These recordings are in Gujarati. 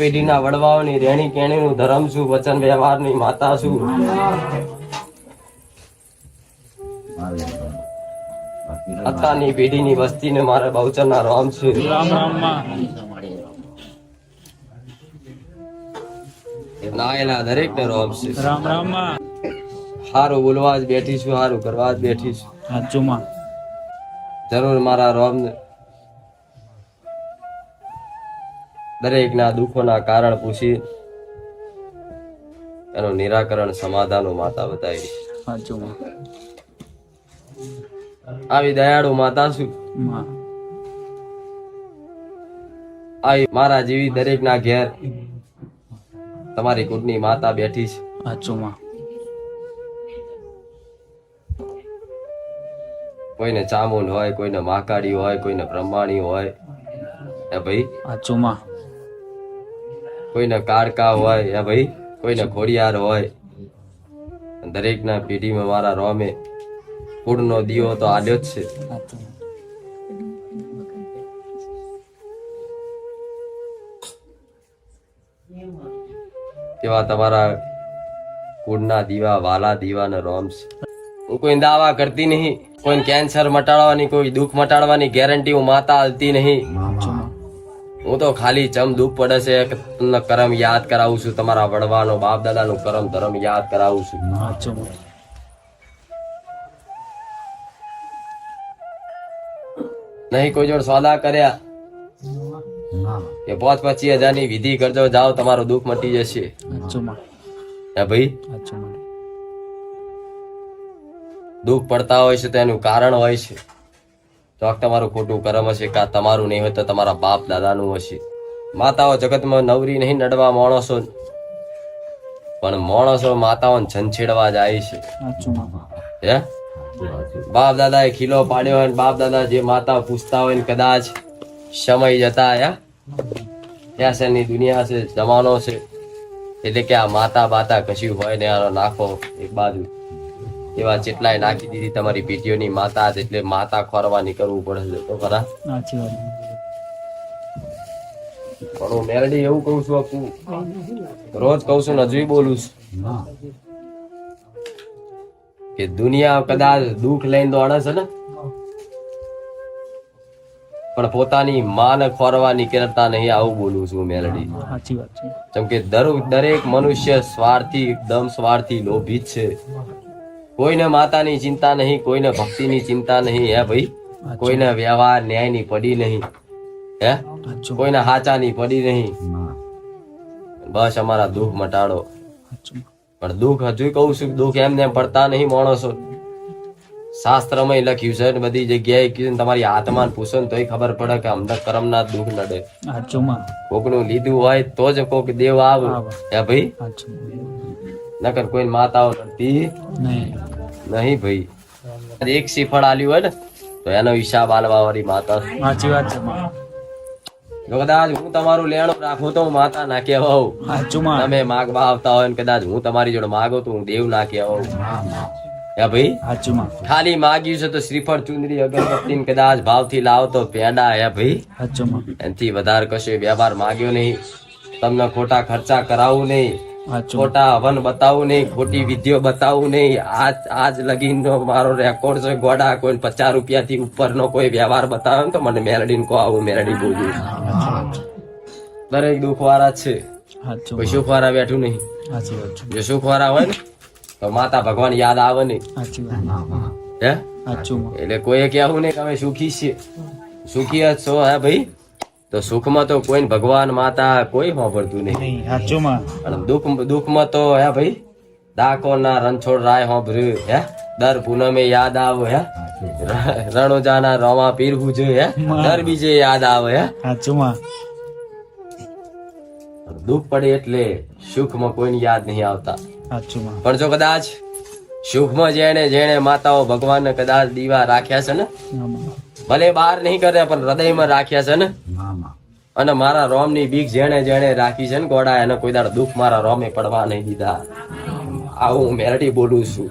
પેઢીના વડવાઓની રહેણી કેણીનું ધર્મ શું વચન વ્યવહારની માતા શું અત્યારની પેઢીની વસ્તીને મારે બહુચરના રોમ છે. નાયેલા દરેક ને રોમ છે. રામ રામમાં સારું બોલવા જ બેઠી છું સારું કરવા જ બેઠી છું. જરૂર મારા રોમ દરેકના દુઃખોના કારણ પૂછી એનું નિરાકરણ સમાધાનો માતા બતાવી. આવી દયાળુ માતા શું? આવી મારા જેવી દરેકના ઘેર તમારી કુટની માતા બેઠી છે. સાચું કોઈને ચામુંડ હોય કોઈને માકાડી હોય કોઈને બ્રહ્માણી હોય. એ ભાઈ સાચું કોઈને કારકા હોય યા ભાઈ, કોઈને ખોડિયાર હોય, દરેકના પેઢીમાં મારા રોમે પૂરનો દીવો તો આડ્યો જ છે. તેવા તમારા કુળના દીવા, વાલા દીવાના રોમ છે. હું કોઈ દાવા કરતી નહીં, કોઈ કેન્સર મટાડવાની, કોઈ દુઃખ મટાડવાની ગેરંટી હું માતા આલતી નહીં. હું તો ખાલી ચમ દુઃખ પડે છે કે તમને કરમ યાદ કરાવું છું તમારા વડવાનો બાપ દાદાનું કરમ ધરમ યાદ કરાવું છું. નહીં કોઈ જોડ સોદા કર્યા? કે પાંચ પચીસ હજારની વિધિ કરજો જાઓ તમારું દુઃખ મટી જશે. હે ભાઈ? દુઃખ પડતા હોય છે તો એનું કારણ હોય છે. તો આ તમારું ખોટું કર્મ હશે કાં તમારું નહીં હોય તો તમારા બાપ દાદાનું હશે. માતાઓ જગતમાં નવરી નહીં નડવા માણસો. પણ માણસો માતાઓને છંછેડવા જાય છે. હે? બાપ દાદા એ ખીલો પાડ્યો હોય બાપ દાદા જે માતા પૂછતા હોય ને કદાચ સમય જતા હે? ત્યાં ની દુનિયા છે? જમાનો છે? એટલે કે આ માતા બાતા કશું હોય ને આનો નાખો એક બાજુ. એવા જેટલાય નાખી દીધી તમારી પેટીઓની માતા એટલે માતા ખોરવાની કરવું પડે તો ખરા? સાચી વાત. પણ હું મેરડી એવું કહું છું આપું રોજ કહું છું હજુ બોલું છું. કે દુનિયા કદાચ દુઃખ લઈને દોડે છે ને પણ પોતાની માને ખોરવાની કરતા નહીં આવું બોલું છું મેલડી સાચી વાત છે. જેમ કે દરેક દરેક મનુષ્ય સ્વાર્થી એકદમ સ્વાર્થી લોભી છે. કોઈને માતાની ચિંતા નહીં કોઈને ભક્તિની ચિંતા નહીં હે ભાઈ? કોઈને વ્યવહાર ન્યાયની પડી નહીં હે? કોઈને હાચાની પડી નહીં. બસ અમારા દુઃખ મટાડો. પણ દુઃખ હજુ કહું છું દુઃખ એમને પડતા નહીં માણસો. શાસ્ત્રમાં લખ્યું છે ને બધી જગ્યાએ કીધું તમારી આત્મા પૂછો ને તોય ખબર પડે કે અમને કરમના દુઃખ નડે. કોકનું લીધું હોય તો જ કોક દેવ આવે. હે ભાઈ? નકર કોઈ માતાઓ નડતી નહીં. નહીં ભાઈ. એક શ્રીફળ આલ્યું હોય ને તો એનો હિસાબ આલવા વાળી માતા. સાચી વાત છે કદાચ હું તમારું લેણું રાખું તો માતા ના કહેવા હોઉં. તમે માગવા આવતા હોય ને કદાચ હું તમારી જોડે માગો તો હું દેવ ના કહેવા હોઉં. હે ભાઈ? ખાલી માગ્યું છે તો શ્રીફળ ચુંદરી અગરબત્તી કદાચ ભાવથી લાવો તો પેંડા હે ભાઈ? સાચું એનાથી વધારે કશે વ્યવહાર માગ્યો નહીં. તમને ખોટા ખર્ચા કરાવવું નહીં. ખોટા હવન બતાવવું નહીં ખોટી વિધિઓ બતાવવું નહીં. આજ આજ લગીનનો મારો રેકોર્ડ છે ગોડા કોઈ પચાસ રૂપિયાથી ઉપરનો કોઈ વ્યવહાર બતાવે તો મને મેલડીને કહો આવું મેલડી બોલું. દરેક દુઃખવાળા જ છે કોઈ સુખવાળા બેઠું નહીં. જો સુખવાળા હોય ને તો માતા ભગવાન યાદ આવે નહીં. હે? એટલે કોઈએ કહેવું નહીં કે અમે સુખી છીએ. સુખી જ છો હે ભાઈ? તો સુખમાં તો કોઈ ભગવાન માતા કોઈ સાંભળતું નહીં. નહીં સાચું માં અને દુઃખ દુઃખમાં તો હે ભાઈ ડાકો ના રણછોડ રાય સાંભળ્યું હે? દર પૂનમે યાદ આવો હે? રણોજા ના રોમા પીર પૂજે હે? દર બીજે યાદ આવે હે? સાચું માં દુઃખ પડે એટલે સુખમાં કોઈને યાદ નહીં આવતા. સાચું પણ જો કદાચ સુખમાં જેણે જેણે માતાઓ ભગવાનને કદાચ દીવા રાખ્યા છે ને? ભલે બહાર નહીં કરે પણ હૃદયમાં રાખ્યા છે ને? અને મારા રોમની બીક જેણે જેણે રાખી છે ને ગોડા, એને કોઈ દાડો દુઃખ મારા રોમે પડવા નહીં દીધા. આવું હું મેરટી બોલું છું.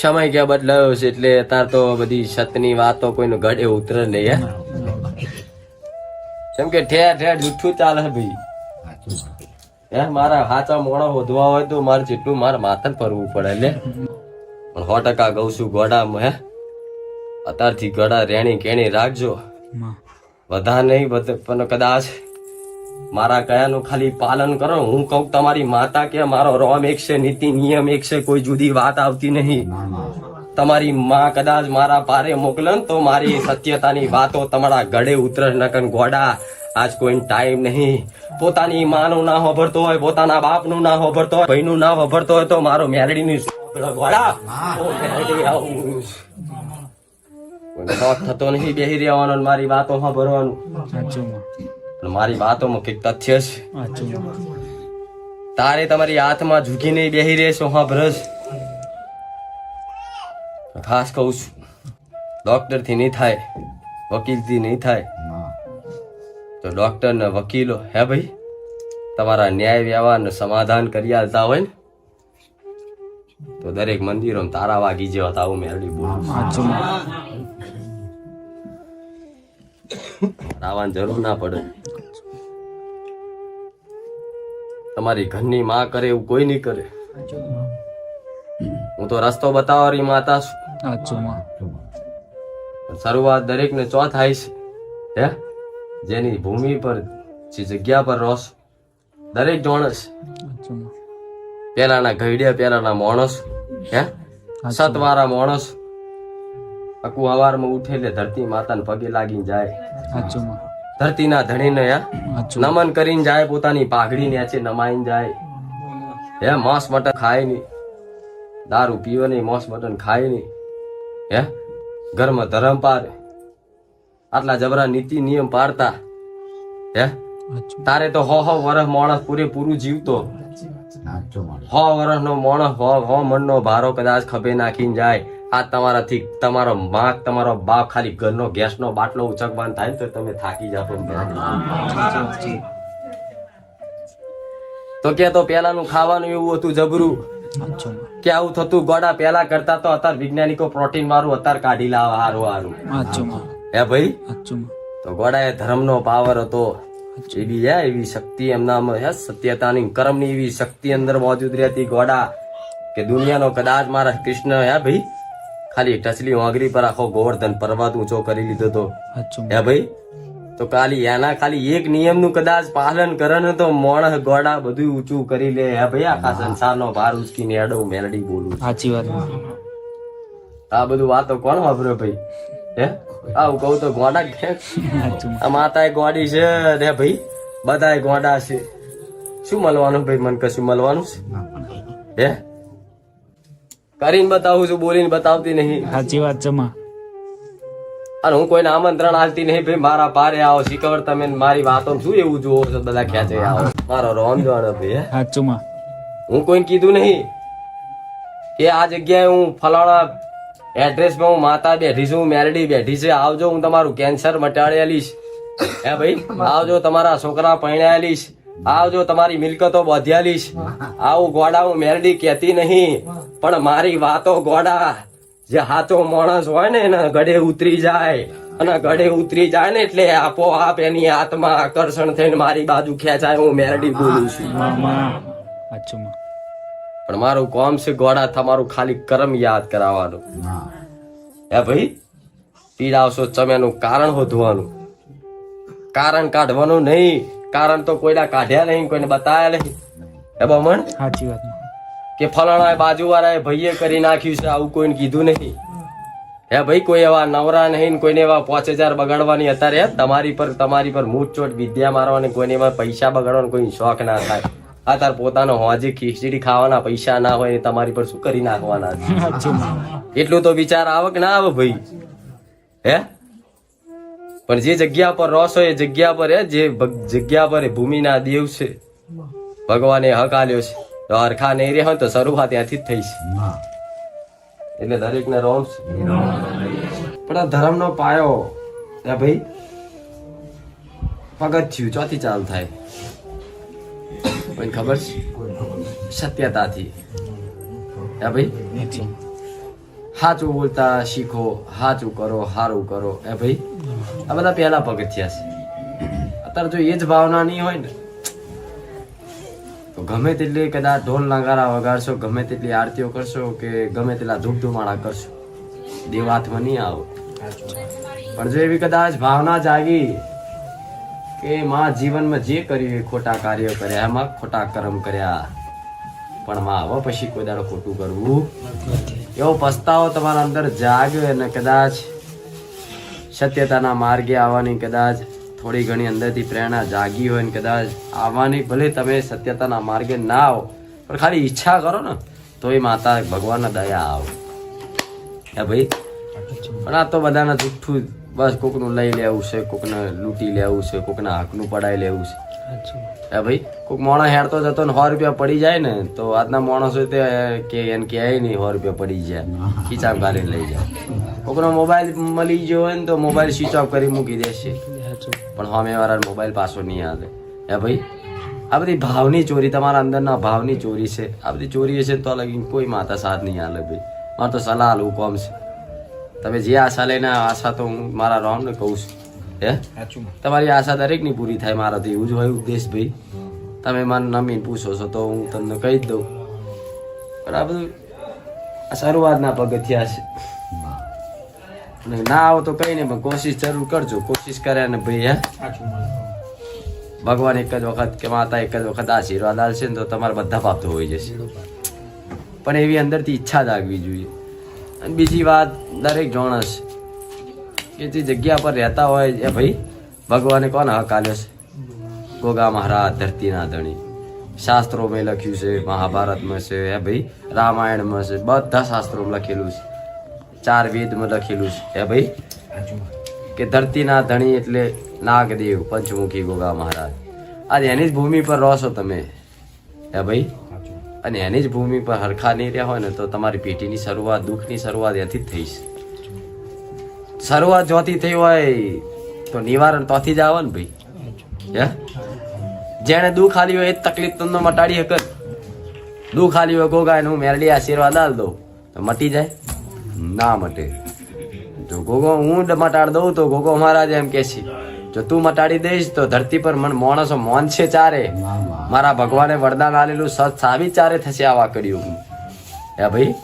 સમય ક્યાં બદલાયો છે એટલે અત્યારે તો બધી સતની વાતો કોઈનું ગળે ઉતરે નહીં, હે? કેમ કે ઠેર ઠેર જુઠ્ઠું ચાલે ભાઈ. હે, મારા હાચા મોણા વધવા હોય તો મારે જેટલું મારે માથે ફરવું પડે, લે. પણ સો ટકા કહું છું ગોડામાં હે? અત્યારથી ગોડા, રેણી કેણી રાખજો. વધા નહીં બધે પણ કદાચ મારા કયાનું ખાલી પાલન કરો. હું કહું તમારી માતા કે મારો રોમ એક છે નીતિ નિયમ એક છે કોઈ જુદી વાત આવતી નહીં. તમારી માં કદાચ મારા પારે મોકલે ને તો મારી સત્યતાની વાતો તમારા ગળે ઉતરે નકન ગોડા. આજ કોઈ ટાઈમ નહીં. પોતાની માનું ના હોભરતો હોય પોતાના બાપનું ના હોભરતો હોય ભાઈનું ના હોભરતો હોય તો મારો મેરડીની ગોડા. શોખ થતો નહીં બેહી રહેવાનો અને મારી વાતો ભરવાનું. સાચું મારી વાતોમાં કંઈક તથ્ય છે. તારે તમારી હાથમાં ઝૂકીને બેહી રહેશો હા ભરસ ખાસ કહું છું ડોક્ટરથી નહીં થાય વકીલથી નહીં થાય. તો ડોક્ટર ને વકીલો હે ભાઈ? તમારા ન્યાય વ્યવહાર સમાધાન કરી આલતા હોય ને? તો દરેક મંદિરો તારા વાગી જેવા તાવું મેરડી બોલું. આવવાની જરૂર ના પડે. તમારી ઘરની માં કરે એવું કોઈ નહીં કરે. હું તો રસ્તો બતાવવાની માતા છું. શરૂઆત દરેક ને ચો થાય છે. હે? જેની ભૂમિ પર જે જગ્યા પર રહો દરેક જોણસ પેલાના ઘડિયા પેલાના માણસ. હે? સતવારા માણસ. આખું હવારમાં ઉઠે એટલે ધરતી માતાને પગે લાગીને જાય. સાચું માં ધરતીના ધણીને નમન કરીને જાય પોતાની પાઘડી ને છે નમાઈને જાય. હે માંસ મટન ખાય નહીં. દારૂ પીવે નહીં માંસ મટન ખાય નહીં. હે ઘરમાં ધર્મ પારે. આટલા જબરા નીતિ નિયમ પાડતા. હે તારે તો હો હો વરસ માણસ પૂરેપૂરું જીવતો. હો વરસ નો માણસ હો હો મનનો ભારો કદાચ ખભે નાખીને જાય. આ તમારાથી તમારો માક, તમારો બાપ ખાલી ઘરનો ગેસનો બાટલો ઉચકવાન થાય તો તમે થાકી જાતો તો કે તો પેલાનું ખાવાનું એવું હતું જબરું? કે આવું થતું ગોડા પેલા કરતા તો અત્યારે વૈજ્ઞાનિકો પ્રોટીન વાળું અત્યારે કાઢી લાવે હારું હારું. હે ભાઈ? તો ગોડા એ ધર્મનો પાવર હતો. એવી હે, એવી શક્તિ એમનામાં હે, સત્યતાની કર્મની એવી શક્તિ અંદર મોજૂદ રહેતી ગોડા. કે દુનિયાનો કદાચ મારા કૃષ્ણ, હે ભાઈ? ખાલી ટચલી વાંગરી પર આખો ગોવર્ધન પર્વત ઊંચો કરી લીધો તો. હે ભાઈ? તો ખાલી એના ખાલી એક નિયમનું કદાચ પાલન કરે ને તો મોણસ ગોડા બધું ઊંચું કરી લે. હે ભાઈ આખા સંસારનો ભાર ઉચકીને એડો મેલડી બોલું સાચી વાત. આ બધું વાતો કોણ વાપરે ભાઈ? હે? આવું કહું તો ગોડા કે આ માતા ગોડી છે રે ભાઈ? બધા ગોડા છે. શું મળવાનું ભાઈ? મને કશું મળવાનું છે? હે? કરીને બતાવું છું બોલીને બતાવતી નહીં. સાચી વાત છે માં. અને હું કોઈને આમંત્રણ આલતી નહીં ભાઈ મારા પારે આવો શીખવડ તમે મારી વાતો શું એવું જુઓ છો બધા ખેંચે આવો. મારો રોમ જોવાનો ભાઈ સાચું માં. હું કોઈને કીધું નહીં કે આ જગ્યાએ હું ફલાણા એડ્રેસમાં હું માતા બેઠી છું મેરડી બેઠી છે. આવજો હું તમારું કેન્સર મટાડી આલીશ હે ભાઈ આવજો તમારા છોકરા પરણાવી આલીશ આવજો તમારી મિલકતો બધ્યાલીશ. આવું ગોડા હું મેરડી કહેતી નહીં. પણ મારી વાતો ગોડા. જે હાથો માણસ હોય ને એના ગળે ઉતરી જાય. અને ગળે ઉતરી જાય ને એટલે આપોઆપ એની આત્મા આકર્ષણ થઈને મારી બાજુ ખેંચાય હું મેરડી બોલું છું. પણ મારું કોમ છે ગોડા તમારું ખાલી કરમ યાદ કરાવવાનું. હે. ભાઈ? પીડાવશો ચમેનું કારણ શોધવાનું કારણ કાઢવાનું નહીં. કારણ તો કોઈના કાઢ્યા નહીં કોઈને બતાવ્યા નહીં. હે બમણ? સાચી વાત કે ફલાણા બાજુવાળાએ ભાઈએ કરી નાખ્યું છે આવું કોઈને કીધું નહીં. હે ભાઈ કોઈ એવા નવરા નહીં કોઈને એવા પાંચ હજાર બગાડવાની અત્યારે તમારી પર તમારી પર મૂઠચોટ વિદ્યા મારવાની કોઈને એવા પૈસા બગાડવાનો કોઈ શોખ ના થાય. આ તાર પોતાનો હોજે ખીચડી ખાવાના પૈસા ના હોય તમારી પર શું કરી નાખવાના એટલું તો વિચાર આવક ના આવે ભાઈ? હે? પણ જે જગ્યા પર રસ હોય એ જગ્યા પર જે જગ્યા પર ભૂમિના દેવ છે. ભગવાને હક આલ્યો છે. તો હરખા નહીં રહે તો શરૂઆત ત્યાંથી જ થઈ છે. એટલે દરેક ને રોમ છે. પણ આ ધર્મનો પાયો એ ભાઈ પગથિયું ચોથી ચાલ થાય. પણ ખબર છે? સત્યતાથી. એ ભાઈ સાચું બોલતા શીખો સાચું કરો હારું કરો. એ ભાઈ આ બધા પહેલા પગથિયા છે. અત્યારે જો એ જ ભાવના નહીં હોય ને, તો ગમે તેટલી કદાચ ઢોલ નગારા વગાડશો, ગમે તેટલી આરતીઓ કરશો કે ગમે તેટલા ધૂપ ધુમાડા કરશો દેવ નહીં આવો. પણ જો એવી કદાચ ભાવના જાગી કે માં જીવનમાં જે કર્યું એ ખોટા કાર્યો કર્યા, એમાં ખોટા કર્મ કર્યા, પણ માં હવે પછી કોઈ દાડો ખોટું કરવું? એવો પસ્તાવો તમારા અંદર જાગ્યો અને કદાચ સત્યતાના માર્ગે આવવાની કદાચ થોડી ઘણી અંદરથી પ્રેરણા જાગી હોય ને કદાચ આવવાની, ભલે તમે સત્યતાના માર્ગે ના આવો, પણ ખાલી ઈચ્છા કરો ને તો એ માતા ભગવાનના દયા આવો. હે ભાઈ? પણ આ તો બધાના જુઠ્ઠું, બસ કોકનું લઈ લેવું છે, કોકને લૂંટી લેવું છે, કોકના હાકનું પડાઈ લેવું છે. હે ભાઈ? કોઈક માણસ હેડતો જતો ને સો રૂપિયા પડી જાય ને, તો આજના માણસો તે કે એને કહેવાય નહીં સો રૂપિયા પડી જાય. ખીચામ ગાલીને લઈ જાય. કોકનો મોબાઈલ મળી ગયો હોય ને તો મોબાઈલ સ્વિચ ઓફ કરી મૂકી દેશે. પણ સામે વાળા મોબાઈલ પાછો નહીં આવે. હે ભાઈ આ બધી ભાવની ચોરી તમારા અંદરના ભાવની ચોરી છે. આ બધી ચોરી છે તો લગી કોઈ માતા સાથ નહીં હાલે ભાઈ. મારે તો સલાહ આલવું કોમ છે. તમે જે આશા લઈને આ આશા તો હું મારા રામને કહું છું. હે? તમારી આશા દરેકની પૂરી થાય મારાથી. એવું જ હોય ઉદ્દેશ ભાઈ. તમે મને નમીને પૂછો છો તો હું તમને કહી જ દઉં. બરાબર આ શરૂઆતના પગથિયા છે. અને ના આવો તો કઈ નહીં પણ કોશિશ જરૂર કરજો. કોશિશ કરે ને ભાઈ હે? ભગવાન એક જ વખત કે માતા એક જ વખત આશીર્વાદ આવશે ને તો તમારા બધા પાપ તો હોઈ જશે. પણ એવી અંદરથી ઈચ્છા જાગવી જોઈએ. અને બીજી વાત દરેક જોણસ કે જે જગ્યા પર રહેતા હોય એ ભાઈ ભગવાને કોને હક આલ્યો છે? ગોગા મહારાજ ધરતીના ધણી. શાસ્ત્રોમાં લખ્યું છે મહાભારતમાં છે એ ભાઈ? રામાયણમાં છે બધા શાસ્ત્રોમાં લખેલું છે. ચાર વેદમાં લખેલું છે. હે ભાઈ? કે ધરતીના ધણી એટલે નાગદેવ, પંચમુખી, ગોગા મહારાજ. આજે એની જ ભૂમિ પર રહો છો તમે. હે ભાઈ? અને એની જ ભૂમિ પર હરખા નહીં રહ્યા હોય ને તો તમારી પેઢીની શરૂઆત, દુઃખની શરૂઆત એથી જ થઈ શરૂઆત જોથી થઈ હોય તો નિવારણ તોથી જ આવે ને ભાઈ. હે? જેણે દુઃખ આલી હોય એ તકલીફ તમને મટાડી હકત દુઃખ આલી હોય ગોગા એને હું મેરડી આશીર્વાદ આલ દઉં. તો મટી જાય. ના મટે. જો ગોગો, હું મટાડ દઉં તો ગોગો મહારાજ એમ કે છે, જો તું મટાડી દઈશ તો ધરતી પર મન, માણસો મોન છે ચારે. મારા ભગવાને વરદાન આલેલું સત સાવી ચારે થશે આવા કર્યું હે. ભાઈ,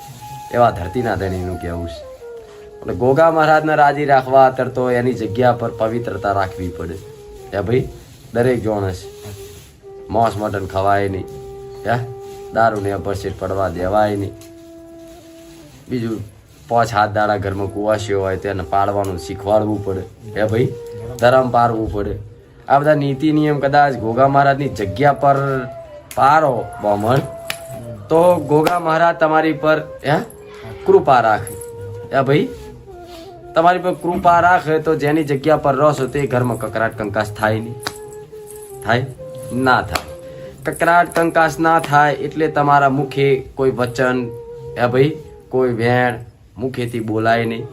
એવા ધરતીના ધણીનું કહેવું છે. એટલે ગોગા મહારાજને રાજી રાખવા અત્યારે તો એની જગ્યા પર પવિત્રતા રાખવી પડે. હે ભાઈ, દરેક જોણસ માંસ મટન ખવાય નહીં. હે? દારૂને અપરસેટ પડવા દેવાય નહીં. બીજું પાંચ હાથ દાડા ઘરમાં કુવાસીઓ હોય તેને પાડવાનું, શીખવાડવું પડે. હે ભાઈ? ધરમ પારવું પડે. આ બધા નીતિ નિયમ કદાચ ગોગા મહારાજની જગ્યા પર પારો, બ્રાહ્મણ. તો ગોગા મહારાજ તમારી પર, હે? કૃપા રાખે. હે ભાઈ? તમારી પર કૃપા રાખે તો જેની જગ્યા પર રહો હોય તે ઘરમાં કકરાટ કંકાસ થાય નહીં. થાય? ના થાય. કકરાટ કંકાસ ના થાય એટલે તમારા મુખે કોઈ વચન, હે ભાઈ? કોઈ વેણ મુખેથી બોલાય નહીં.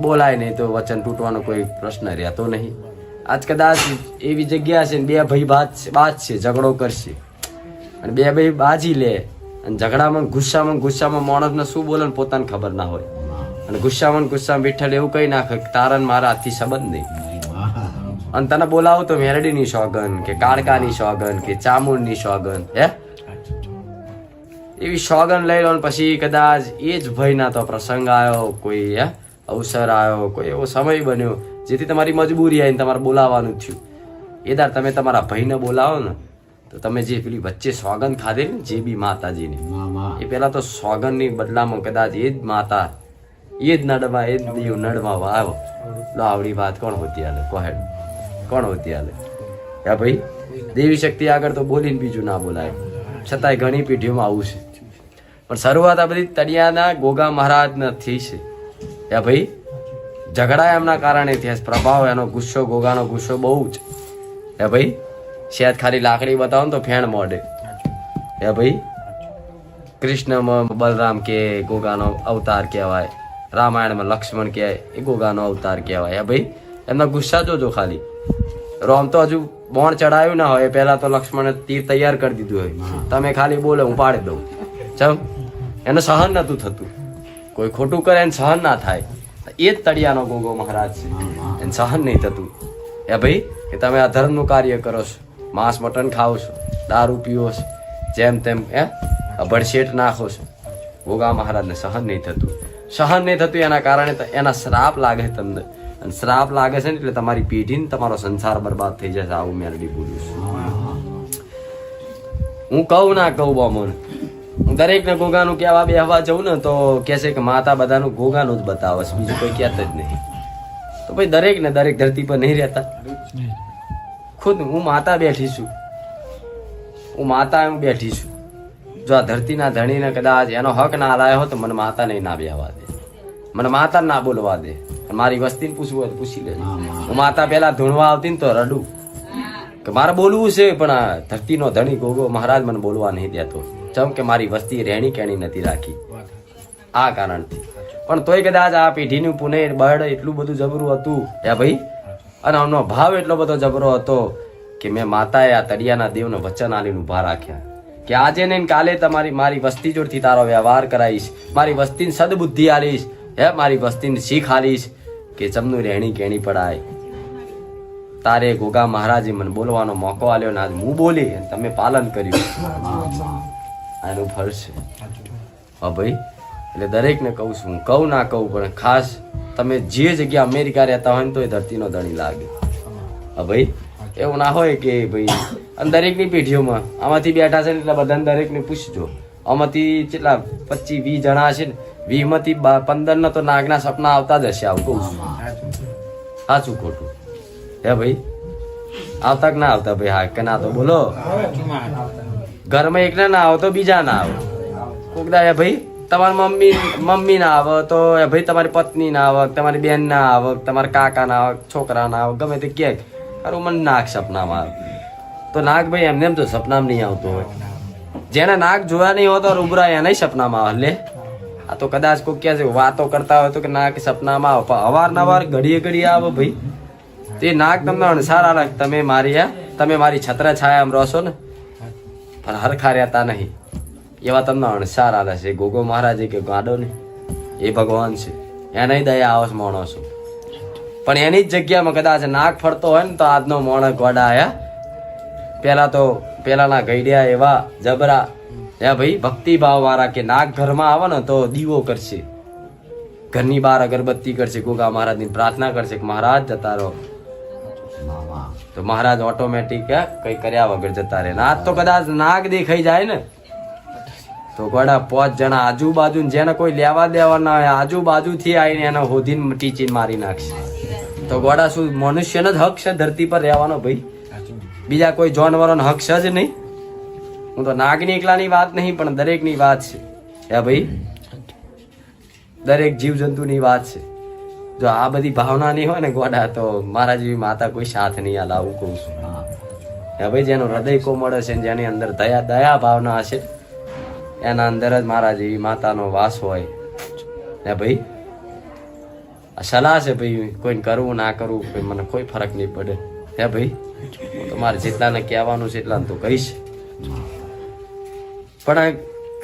બોલાય નહીં તો વચન તૂટવાનો કોઈ પ્રશ્ન રહેતો નહીં. આજ કદાચ એવી જગ્યા છે ને બે ભાઈ બાદ બાદ છે, ઝઘડો કરશે. અને બે ભાઈ બાજી લે અને ઝઘડામાં ગુસ્સામાં ગુસ્સામાં માણસને શું બોલે ને પોતાને ખબર ના હોય. અને ગુસ્સામાં ગુસ્સામાં બેઠેલ એવું કઈ નાખે તારણ મારા હાથથી સંબંધ નહીં. અને તને બોલાવો તો મેરડીની સોગન કે કાળકાની સોગન કે ચામુંડની સોગન હે? એવી સોગન લઈ લો પછી કદાચ એ જ ભયના તો પ્રસંગ આવ્યો કોઈ અવસર આવ્યો કોઈ એવો સમય બન્યો જેથી તમારી મજબૂરી આવીને તમારે બોલાવવાનું થયું. એ દાર તમે તમારા ભાઈને બોલાવો ને તો તમે જે પેલી વચ્ચે સોગન ખાધેલી ને જે બી માતાજીની એ પેલા તો સોગનની બદલામાં કદાચ એ જ માતા એ જ નડવા એ જ દીવ નડવા વાવ લો આવડી વાત કોણ હોતી હાલે? કોહેડ કોણ હોતી હાલે? હે ભાઈ દેવી શક્તિ આગળ તો બોલીને બીજું ના બોલાય. છતાંય ઘણી પેઢીઓમાં આવું છે. પણ શરૂઆત આ બધી તળિયાના ગોગા મહારાજ નથી છે. યા ભાઈ ઝઘડા એમના કારણે થયા પ્રભાવ એનો ગુસ્સો ગોગાનો ગુસ્સો બહુ જ. હે ભાઈ શેત ખાલી લાકડી બતાવો ને તો ફેણ મોડે. હે ભાઈ કૃષ્ણમાં બલરામ કે ગોગાનો અવતાર કહેવાય. રામાયણમાં લક્ષ્મણ કહેવાય એ ગોગાનો અવતાર કહેવાય. હે ભાઈ એમના ગુસ્સા જોજો ખાલી. રોમ તો હજુ બોણ ચડાયું ના હોય પહેલા તો લક્ષ્મણે તીર તૈયાર કરી દીધું હોય. તમે ખાલી બોલે હું પાડી દઉં. ચમ એને સહન નતું થતું. કોઈ ખોટું કરે એને સહન ના થાય. એ જ તળિયાનો ગોગો મહારાજ છે. એને સહન નહીં થતું. એ ભાઈ કે તમે આ ધર્મનું કાર્ય કરો છો. માંસ મટન ખાઓ છો. દારૂ પીવો છો. જેમ તેમ એ ભડશેટ નાખો છો. ગોગા મહારાજને સહન નહીં થતું. સહન નહીં થતું એના કારણે ત- એના શ્રાપ લાગે તમને. અને શ્રાપ લાગે છે ને એટલે તમારી પેઢીને તમારો સંસાર બરબાદ થઈ જશે. આવું મેરડી બોલું છું. હું કહું ના કહું બામણ હું દરેક ને ગોગાનું કહેવા બેહવા જવું ને તો કહેશે કે માતા બધાનું ગોગાનું જ બતાવે છે. બીજું કોઈ કહેતા જ નહીં. તો ભાઈ દરેક ને દરેક ધરતી પર નહીં રહેતા. ખુદ હું માતા બેઠી છું. હું માતા હું બેઠી છું. જો આ ધરતીના ધણીને કદાચ એનો હક ના લાયો હોય તો મને માતા નહીં ના બેહવા દે. મને માતા ના બોલવા દે. મારી વસ્તીને પૂછવું હોય તો પૂછી લેજો. હું માતા પહેલા ધૂણવા આવતી ને તો રડું. કે મારે બોલવું છે પણ આ ધરતીનો ધણી ગોગો મહારાજ મને બોલવા નહીં દેતો. જેમ કે મારી વસ્તી રહેણી કેણી નથી રાખી. આ કારણથી. પણ તોય કદાચ આ પેઢીનું પુને બળ એટલું બધું જબરું હતું. હે ભાઈ? અને આમનો ભાવ એટલો બધો જબરો હતો કે મેં માતાએ આ તળિયાના દેવને વચન આલીને ઊભા રાખ્યા. કે આજે ને કાલે તમારી મારી વસ્તી જોડથી તારો વ્યવહાર કરાવીશ. મારી વસ્તીને સદબુદ્ધિ આલીશ. હે મારી વસ્તીને શીખ આલીશ કે જમનું રહેણી કેણી પડાય. તારે ગોગા મહારાજે મને બોલવાનો મોકો આલ્યો ને આજ હું બોલી અને તમે પાલન કર્યું. આનું ફળ છે. હા ભાઈ એટલે દરેકને કહું છું કહું ના કહું પણ ખાસ તમે જે જગ્યા અમેરિકા રહેતા હોય ને તો એ ધરતીનો ધણી લાગે. હા ભાઈ એવું ના હોય કે ભાઈ અને દરેકની પેઢીઓમાં આમાંથી બેઠા છે ને એટલે બધાને દરેકને પૂછજો. આમાંથી કેટલા પચીસ વીસ જણા છે ને વીસમાંથી પંદર પંદરના તો નાગના સપના આવતા જ હશે આવું કહું છું. સાચું ખોટું. હે ભાઈ આવતા કે ના આવતા ભાઈ હા કે ના તો બોલો. ઘરમાં એકના ના આવે તો બીજા ના આવે. કોક દા ભાઈ, તમારી મમ્મી મમ્મી ના આવે તો, એ ભાઈ, તમારી પત્ની ના આવે, તમારી બેન ના આવે, તમારા કાકા ના આવે, છોકરા ના આવે, ગમે તે ક્યાંક ખરું મને નાક સપનામાં આવે. તો નાગ ભાઈ, એમને એમ તો સપનામાં નહીં આવતો હોય. જેને નાક જોયા નહીં હોતો, રૂબરા એને સપનામાં આવે, લે. આ તો કદાચ કોઈ ક્યાં છે, વાતો કરતા હોય તો કે નાક સપનામાં આવે. પણ અવારનવાર ઘડીએ ઘડીએ આવે ભાઈ. તે નાક તમને અણસાર આલે તમે મારી આ તમે મારી છત્ર છાયા રહો ને. પણ હરખા રહેતા નહીં. એવા તમને અણસાર આલે છે. ગોગો મહારાજે કે ગાડો ને એ ભગવાન છે. એની દયા આવશ માણસો પણ એની જ જગ્યામાં કદાચ નાક ફરતો હોય ને તો આજનો માણસ ગોડા આયા પેલા તો પેલાના ગઈડિયા એવા જબરા. એ ભાઈ, ભક્તિભાવ વાળા કે નાક ઘરમાં આવે ને તો દીવો કરશે. ઘરની બહાર અગરબત્તી કરશે, ગોગા મહારાજની પ્રાર્થના કરશે કે મહારાજ, જતા રહો. તો મહારાજ ઓટોમેટિક કઈ કર્યા વગર જતા રહે આજ તો કદાચ નાગ દેખાઈ જાય ને. તો ગોડા પાંચ જણા આજુબાજુ જેને કોઈ લેવા દેવા ના હોય, આજુબાજુથી આવીને એને હોધીને ટીચીને મારી નાખશે. તો ગોડા શું, મનુષ્યનો જ હક છે ધરતી પર રહેવાનો ભાઈ? બીજા કોઈ જાનવરોનો હક છે જ નહીં? હું તો નાગની એકલાની વાત નહીં, પણ દરેકની વાત છે. હે ભાઈ? દરેક જીવજંતુની વાત છે. જો આ બધી ભાવના નહીં હોય ને ગોડા તો મારા જેવી માતા કોઈ સાથ નહીં આલા આવું કહું છું. હે. ભાઈ જેનું હૃદય કોમળ હશે ને જેની અંદર દયા દયા ભાવના હશે એના અંદર જ મારા જેવી માતાનો વાસ હોય. હે ભાઈ આ સલાહ છે ભાઈ કોઈને કરવું ના કરવું કોઈ મને કોઈ ફરક નહીં પડે. હે ભાઈ હું તો મારે જેટલાને કહેવાનું છે એટલાને તો કહીશ. પણ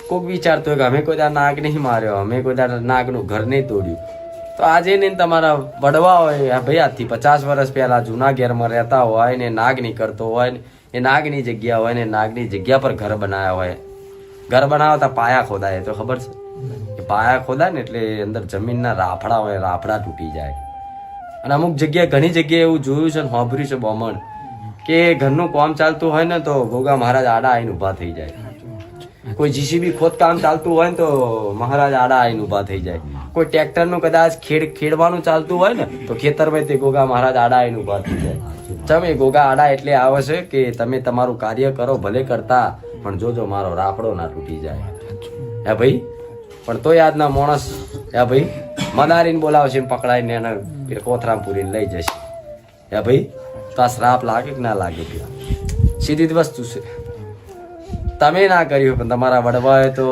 કોઈક વિચારતો હોય કે અમે કોઈ દાડ નાગ નહીં માર્યો અમે કોઈ દાડ નાગનું ઘર નહીં તોડ્યું. તો આજે ને તમારા વડવા હોય ભાઈ આજથી પચાસ વર્ષ પહેલા જૂના ઘેરમાં રહેતા હોય ને નાગ નીકળતો હોય ને, એ નાગની જગ્યા હોય ને નાગની જગ્યા પર ઘર બનાવ્યા હોય. ઘર બનાવતા પાયા ખોદાય તો ખબર છે? એ પાયા ખોદાય ને એટલે અંદર જમીનના રાફડા હોય, રાફડા તૂટી જાય. અને અમુક જગ્યાએ ઘણી જગ્યાએ એવું જોયું છે ને, હોભર્યું છે બમણ, કે ઘરનું કામ ચાલતું હોય ને તો ગોગા મહારાજ આડા આવીને ઊભા થઈ જાય. કોઈ જીસીબી ખોદકામ ચાલતું હોય ને તો મહારાજ આડા આઈને ઊભા થઈ જાય. કોઈ ટ્રેક્ટરનું કદાચ ખેડ ખેડવાનું ચાલતું હોય ને તો ખેતરમાં તે ગોગા મહારાજ આડા આઈને ઊભા થઈ જાય. ચમ ગોગા આડા એટલે આવે છે કે તમે તમારું કાર્ય કરો ભલે કરતા પણ જોજો મારો રાફડો ના તૂટી જાય. હે ભાઈ? પણ તોય આજના માણસ હે ભાઈ? મદારીને બોલાવશે પકડાઈને એને પેલા કોથરામ પૂરીને લઈ જશે. હે ભાઈ? તો આ શ્રાપ લાગે કે ના લાગે સીધી જ વસ્તુ છે. તમે ના કર્યું, પણ તમારા વડવાએ તો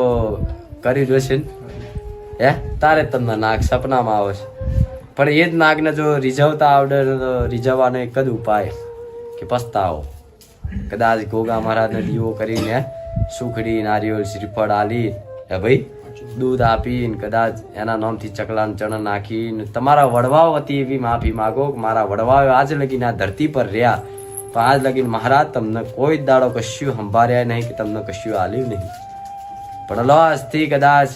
કર્યું જોશે ને. હે? તારે તમને નાગ સપનામાં આવે છે. પણ એ જ નાગને જો રીઝવતા આવડે તો રીઝવવાનો એક જ ઉપાય કે પસ્તાવો. કદાચ ગોગા મહારાજને દીવો કરીને સુખડી, નારિયેળ, શ્રીફળ આલી, હે ભાઈ, દૂધ આપીને કદાચ એના નામથી ચકલાન ચણ નાખીને તમારા વડવાઓ હતી એવી માફી માગો મારા વડવાઓ આજ લગીને આ ધરતી પર રહ્યા. પણ આજ લગીન મહારાજ તમને કોઈ દાડો કશું સંભાળ્યા નહીં કે તમને કશું આલ્યું નહીં. પણ લો આજથી કદાચ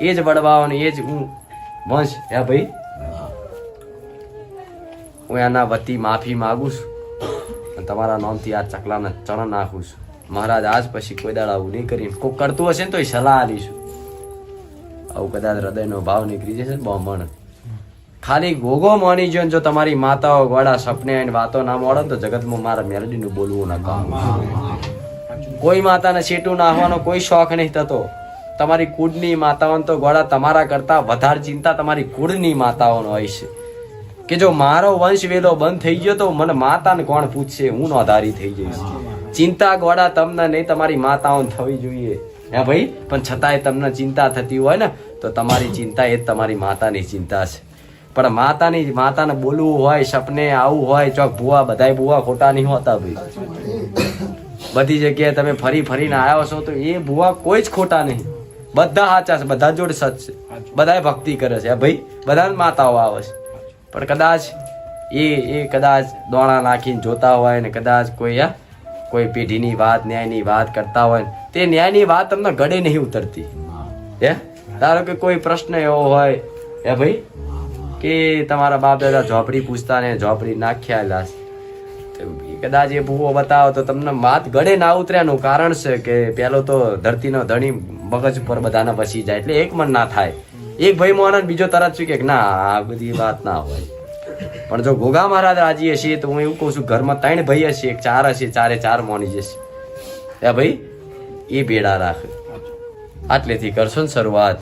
એ જ વડવાઓને એ જ હું વંશ, હે ભાઈ? હું એના વતી માફી માગું છું તમારા નામથી આ ચકલાના ચણ નાખું છું. મહારાજ આજ પછી કોઈ દાડા આવું નહીં કરી કોઈ કરતું હશે ને તો સલાહ આલીશું આવું કદાચ હૃદયનો ભાવ નીકળી જશે ને બહમણ. ખાલી ગોગો માની જો જો તમારી માતાઓ ગોળા સપને અને વાતો ના મળે તો જગતમાં મારા મેલડીનું બોલવું ના કામ કોઈ માતાને છેટું નાખવાનો કોઈ શોખ નહીં થતો. તમારી કુળની માતાઓને તો ગોળા તમારા કરતાં વધારે ચિંતા તમારી કુળની માતાઓનો હોય છે. કે જો મારો વંશ વેલો બંધ થઈ ગયો તો મને માતાને કોણ પૂછશે? હું નોધારી થઈ જઈશ. ચિંતા ગોળા તમને નહીં, તમારી માતાઓને થવી જોઈએ. હે ભાઈ? પણ છતાંય તમને ચિંતા થતી હોય ને, તો તમારી ચિંતા એ જ તમારી માતાની ચિંતા છે. પણ માતાની માતાને બોલવું હોય સપને આવું હોય ચોક ભૂવા બધાય ભૂવા ખોટા નહીં હોતા ભાઈ. બધી જગ્યાએ તમે ફરી ફરીને આવ્યો છો તો એ ભૂવા કોઈ જ ખોટા નહીં. બધા સાચા છે બધા જોડે સચ છે. બધાય ભક્તિ કરે છે. ભાઈ બધા માતાઓ આવે છે. પણ કદાચ એ એ કદાચ દોણા નાખીને જોતા હોય ને કદાચ કોઈ આ કોઈ પેઢીની વાત ન્યાયની વાત કરતા હોય ને તે ન્યાયની વાત તમને ગળે નહીં ઉતરતી. હે? ધારો કે કોઈ પ્રશ્ન એવો હોય હે ભાઈ? કે તમારા બાપ દાદા ઝોપડી પૂછતા ને ઝોપડી નાખ્યા લાશ કદાચ એ ભૂવો બતાવો તો તમને વાત ગળે ના ઉતર્યાનું કારણ છે કે પેલો તો ધરતીનો ધણી મગજ ઉપર બધાને વસી જાય એટલે એક મન ના થાય. એક ભાઈ મોહન બીજો તરત શું કે ના, આ બધી વાત ના હોય. પણ જો ગોગા મહારાજ રાજી હશે તો હું એવું કહું છું, ઘરમાં ત્રણ ભાઈ હશે, એક ચાર હશે, ચારે ચાર મોની જશે. એ ભાઈ, એ ભેડા રાખ. આટલેથી કરશો ને શરૂઆત.